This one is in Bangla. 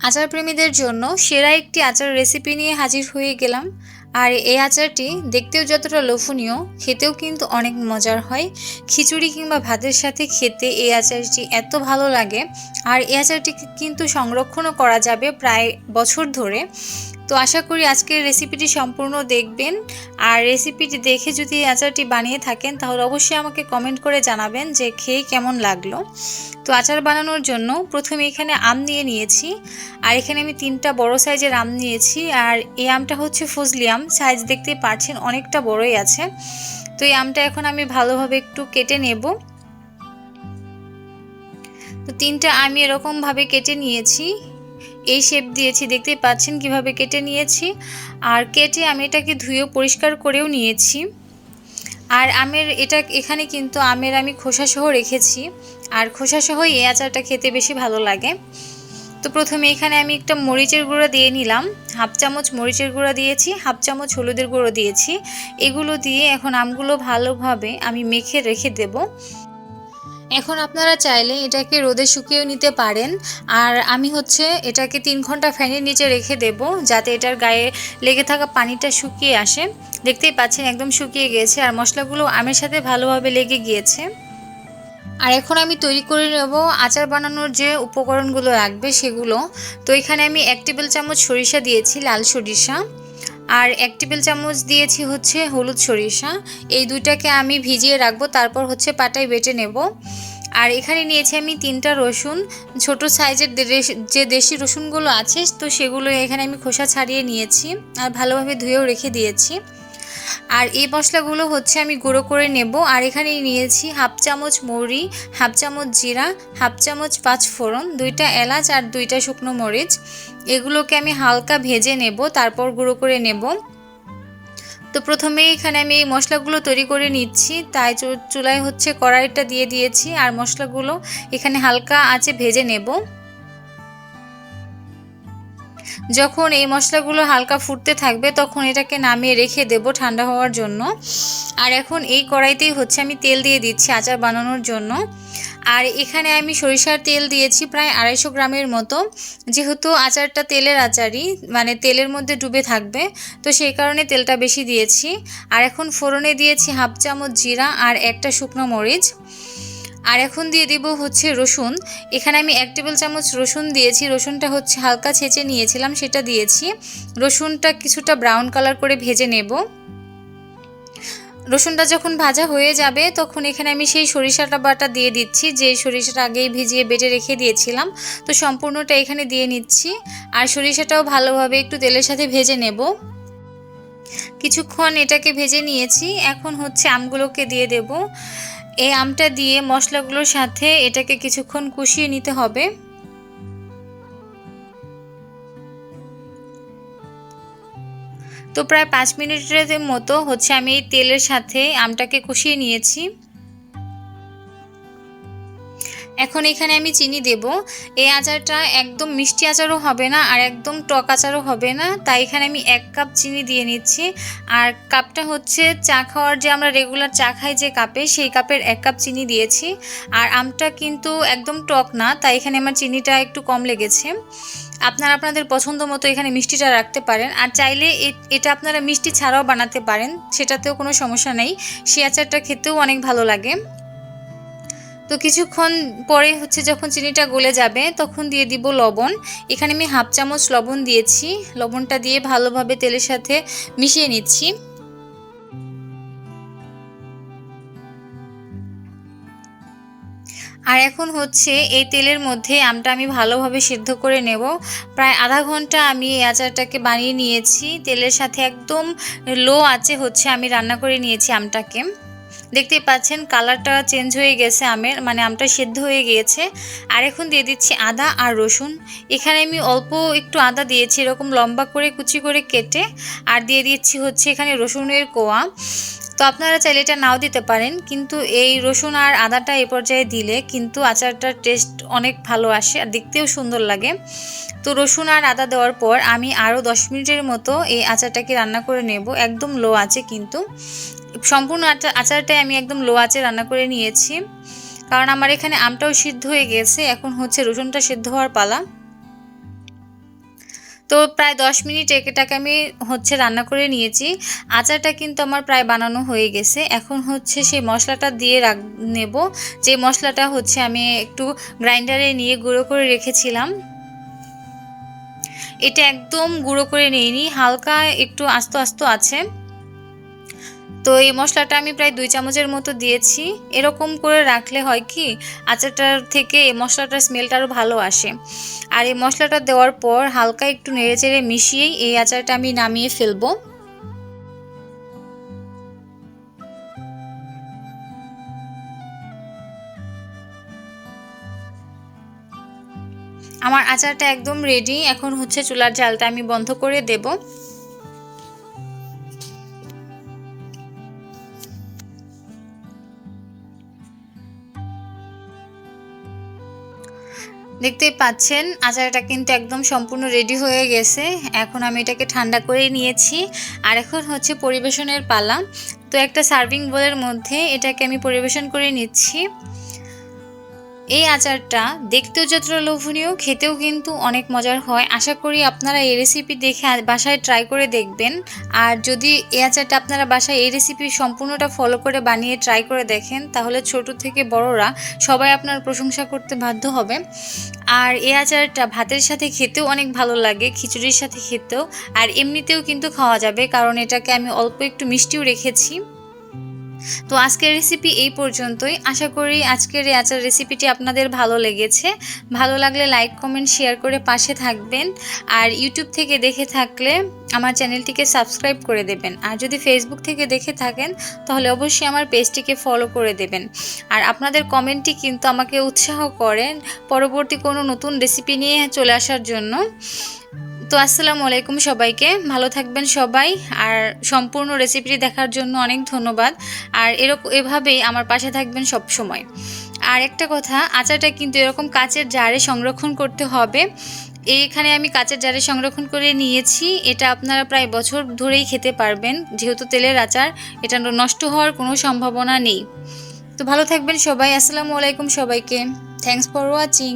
আচার প্রেমীদের জন্য সেরা একটি আচার রেসিপি নিয়ে হাজির হয়ে গেলাম। আর এই আচারটি দেখতেও যতটা লোভনীয়, খেতেও কিন্তু অনেক মজার হয়। খিচুড়ি কিংবা ভাতের সাথে খেতে এই আচারটি এত ভালো লাগে। আর এই আচারটি কিন্তু সংরক্ষণও করা যাবে প্রায় বছর ধরে। তো আশা করি আজকের রেসিপিটি সম্পূর্ণ দেখবেন। আর রেসিপিটি দেখে যদি আচারটি বানিয়ে থাকেন, তাহলে অবশ্যই আমাকে কমেন্ট করে জানাবেন যে খেয়ে কেমন লাগল। তো আচার বানানোর জন্য প্রথমে এখানে আম নিয়ে নিয়েছি। আর এখানে আমি তিনটা বড় সাইজের আম নিয়েছি। আর এই আমটা হচ্ছে ফজলি আম। সাইজ দেখতে পাচ্ছেন অনেকটা বড়ই আছে। তো এই আমটা এখন আমি ভালোভাবে একটু কেটে নেব। তো তিনটা আমি এরকমভাবে কেটে নিয়েছি। এই শেপ দিয়েছি, দেখতেই পাচ্ছেন কীভাবে কেটে নিয়েছি। আর কেটে আমি এটাকে ধুয়ে পরিষ্কার করেও নিয়েছি। আর আমের এটা এখানে কিন্তু আমের আমি খোসাসহ রেখেছি। আর খোসাসহ এই আচারটা খেতে বেশি ভালো লাগে। তো প্রথমে এখানে আমি একটা মরিচের গুঁড়ো দিয়ে নিলাম। হাফ চামচ মরিচের গুঁড়ো দিয়েছি, হাফ চামচ হলুদের গুঁড়ো দিয়েছি। এগুলো দিয়ে এখন আমগুলো ভালোভাবে আমি মেখে রেখে দেবো। এখন আপনারা চাইলে এটাকে রোদে শুকিয়েও নিতে পারেন। আর আমি হচ্ছে এটাকে তিন ঘণ্টা ফ্যানের নিচে রেখে দেব যাতে এটার গায়ে লেগে থাকা পানিটা শুকিয়ে আসে। দেখতেই পাচ্ছেন একদম শুকিয়ে গিয়েছে আর মশলাগুলো আমের সাথে ভালোভাবে লেগে গিয়েছে। আর এখন আমি তৈরি করে নেব আচার বানানোর যে উপকরণগুলো লাগবে সেগুলো। তো এখানে আমি এক টেবিল চামচ সরিষা দিয়েছি, লাল সরিষা। আর এক টেবিল চামচ দিয়েছি হচ্ছে হলুদ সরিষা। এই দুইটাকে আমি ভিজিয়ে রাখব, তারপর হচ্ছে পাটায় বেটে নেব। আর এখানে নিয়েছি আমি তিনটা রসুন, ছোট সাইজের যে দেশি রসুনগুলো আছে, তো সেগুলো এখানে আমি খোসা ছাড়িয়ে নিয়েছি আর ভালোভাবে ধুয়েও রেখে দিয়েছি। আর এই মশলাগুলো হচ্ছে আমি গুঁড়ো করে নেব। আর এখানে নিয়েছি হাফ চামচ মৌরি হাফ চামচ জিরা, হাফ চামচ পাঁচ ফোড়ন, দুইটা এলাচ আর দুইটা শুকনো মরিচ। এগুলোকে আমি হালকা ভেজে নেব, তারপর গুঁড়ো করে নেব। তো প্রথমে এখানে আমি এই মশলাগুলো তৈরি করে নিচ্ছি। তাই চুলায় হচ্ছে কড়াইটা দিয়ে দিয়েছি আর মশলাগুলো এখানে হালকা আঁচে ভেজে নেব। যখন এই মশলাগুলো হালকা ফুটতে থাকবে, তখন এটাকে নামিয়ে রেখে দেব ঠান্ডা হওয়ার জন্য। আর এখন এই কড়াইতেই হচ্ছে আমি তেল দিয়ে দিচ্ছি আচার বানানোর জন্য। আর এখানে আমি সরিষার তেল দিয়েছি প্রায় আড়াইশো গ্রামের মতো। যেহেতু আচারটা তেলের আচারই মানে তেলের মধ্যে ডুবে থাকবে, তো সেই কারণে তেলটা বেশি দিয়েছি। আর এখন ফোড়নে দিয়েছি হাফ চামচ জিরা আর একটা শুকনো মরিচ। আর এখন দিয়ে দিব হচ্ছে রসুন। এখানে আমি এক টেবিল চামচ রসুন দিয়েছি। রসুনটা হচ্ছে হালকা ছেঁচে নিয়েছিলাম, সেটা দিয়েছি। রসুনটা কিছুটা ব্রাউন কালার করে ভেজে নেব। রসুনটা যখন ভাজা হয়ে যাবে, তখন এখানে আমি সেই সরিষাটা বাটা দিয়ে দিচ্ছি, যে সরিষাটা আগেই ভিজিয়ে বেটে রেখে দিয়েছিলাম। তো সম্পূর্ণটা এখানে দিয়ে নিচ্ছি। আর সরিষাটাও ভালোভাবে একটু তেলের সাথে ভেজে নেব। কিছুক্ষণ এটাকে ভেজে নিয়েছি। এখন হচ্ছে আমগুলোকে দিয়ে দেব। এই আমটা দিয়ে মশলাগুলোর সাথে এটাকে কিছুক্ষণ কষিয়ে নিতে হবে। তো প্রায় পাঁচ মিনিটের মতো হচ্ছে আমি এই তেলের সাথে আমটাকে কষিয়ে নিয়েছি। এখন এখানে আমি চিনি দেব। এই আচারটা একদম মিষ্টি আচারও হবে না আর একদম টক আচারও হবে না। তাই এখানে আমি এক কাপ চিনি দিয়ে নিচ্ছি। আর কাপটা হচ্ছে চা খাওয়ার যে আমরা রেগুলার চা খাই যে কাপে, সেই কাপের এক কাপ চিনি দিয়েছি। আর আমটা কিন্তু একদম টক না, তাই এখানে আমার চিনিটা একটু কম লেগেছে। আপনারা আপনাদের পছন্দ মতো এখানে মিষ্টিটা রাখতে পারেন। আর চাইলে এটা আপনারা মিষ্টি ছাড়াও বানাতে পারেন, সেটাতেও কোনো সমস্যা নেই। সে আচারটা খেতেও অনেক ভালো লাগে। তো কিছুক্ষণ পরে হচ্ছে যখন চিনিটা গলে যাবে, তখন দিয়ে দিব লবণ। এখানে আমি হাফ চামচ লবণ দিয়েছি। লবণটা দিয়ে ভালোভাবে তেলের সাথে মিশিয়ে নিচ্ছি। আর এখন হচ্ছে এই তেলের মধ্যে আমটা আমি ভালোভাবে সিদ্ধ করে নেব। প্রায় আধা ঘণ্টা আমি এই আচারটাকে বানিয়ে নিয়েছি। তেলের সাথে একদম লো আছে হচ্ছে আমি রান্না করে নিয়েছি আমটাকে। দেখতেই পাচ্ছেন কালারটা চেঞ্জ হয়ে গেছে আমের মানে আমটা সেদ্ধ হয়ে গিয়েছে। আর এখন দিয়ে দিচ্ছি আদা আর রসুন। এখানে আমি অল্প একটু আদা দিয়েছি, এরকম লম্বা করে কুচি করে কেটে। আর দিয়ে দিচ্ছি হচ্ছে এখানে রসুনের কোয়া। তো আপনারা চাইলে এটা নাও দিতে পারেন, কিন্তু এই রসুন আর আদাটা এ পর্যায়ে দিলে কিন্তু আচারটার টেস্ট অনেক ভালো আসে আর দেখতেও সুন্দর লাগে। তো রসুন আর আদা দেওয়ার পর আমি আরও দশ মিনিটের মতো এই আচারটাকে রান্না করে নেব, একদম লো আছে কিন্তু। সম্পূর্ণ আচার আচারটাই আমি একদম লো আঁচে রান্না করে নিয়েছি। কারণ আমার এখানে আমটাও সিদ্ধ হয়ে গেছে, এখন হচ্ছে রসুনটা সিদ্ধ হওয়ার পালা। তো প্রায় দশ মিনিট এটাকে আমি হচ্ছে রান্না করে নিয়েছি। আচারটা কিন্তু আমার প্রায় বানানো হয়ে গেছে। এখন হচ্ছে সেই মশলাটা দিয়ে রাখ, নেব। যে মশলাটা হচ্ছে আমি একটু গ্রাইন্ডারে নিয়ে গুঁড়ো করে রেখেছিলাম। এটা একদম গুঁড়ো করে নিইনি। হালকা একটু আস্ত আস্ত আছে। তো এই মশলাটা আমি প্রায় দুই চামচের মতো দিয়েছি। এরকম করে রাখলে হয় কি, আচারটার থেকে এই মশলাটার স্মেলটা আরও ভালো আসে। আর এই মশলাটা দেওয়ার পর হালকা একটু নেড়ে চেড়ে মিশিয়েই এই আচারটা আমি নামিয়ে ফেলব। আমার আচারটা একদম রেডি এখন হচ্ছে চুলার জালটা আমি বন্ধ করে দেবো। দেখতেই পাচ্ছেন, আচারটা কিন্তু একদম সম্পূর্ণ রেডি হয়ে গেছে। এখন আমি এটাকে ঠান্ডা করে নিয়েছি। আর এখন হচ্ছে পরিবেশনের পালা। তো একটা সার্ভিং বোলের মধ্যে এটাকে আমি পরিবেশন করে নিচ্ছি। এই আচারটা দেখতেও যতটা লোভনীয়, খেতেও কিন্তু অনেক মজার হয়। আশা করি আপনারা এই রেসিপি দেখে বাসায় ট্রাই করে দেখবেন। আর যদি এই আচারটা আপনারা বাসায় এই রেসিপি সম্পূর্ণটা ফলো করে বানিয়ে ট্রাই করে দেখেন, তাহলে ছোট থেকে বড়রা সবাই আপনার প্রশংসা করতে বাধ্য হবে। আর এই আচারটা ভাতের সাথে খেতেও অনেক ভালো লাগে, খিচুড়ির সাথে খেতেও। আর এমনিতেও কিন্তু খাওয়া যাবে, কারণ এটাকে আমি অল্প একটু মিষ্টিও রেখেছি। তো আজকের রেসিপি এই পর্যন্তই। আশা করি আজকের এই আচার রেসিপিটি আপনাদের ভালো লেগেছে। ভালো লাগলে লাইক কমেন্ট শেয়ার করে পাশে থাকবেন। আর ইউটিউব থেকে দেখে থাকলে আমার চ্যানেলটিকে সাবস্ক্রাইব করে দেবেন। আর যদি ফেসবুক থেকে দেখে থাকেন, তাহলে অবশ্যই আমার পেজটিকে ফলো করে দেবেন। আর আপনাদের কমেন্টটি কিন্তু আমাকে উৎসাহ করেন পরবর্তী কোনো নতুন রেসিপি নিয়ে চলে আসার জন্য। তো আসসালামু আলাইকুম সবাইকে। ভালো থাকবেন সবাই। আর সম্পূর্ণ রেসিপিটি দেখার জন্য অনেক ধন্যবাদ। আর এরকম এভাবেই আমার পাশে থাকবেন সব সময় আর একটা কথা, আচারটা কিন্তু এরকম কাচের জারে সংরক্ষণ করতে হবে। এইখানে আমি কাচের জারে সংরক্ষণ করে নিয়েছি। এটা আপনারা প্রায় বছর ধরেই খেতে পারবেন। যেহেতু তেলের আচার, এটা নষ্ট হওয়ার কোনো সম্ভাবনা নেই। তো ভালো থাকবেন সবাই। আসসালামু আলাইকুম সবাইকে। Thanks for watching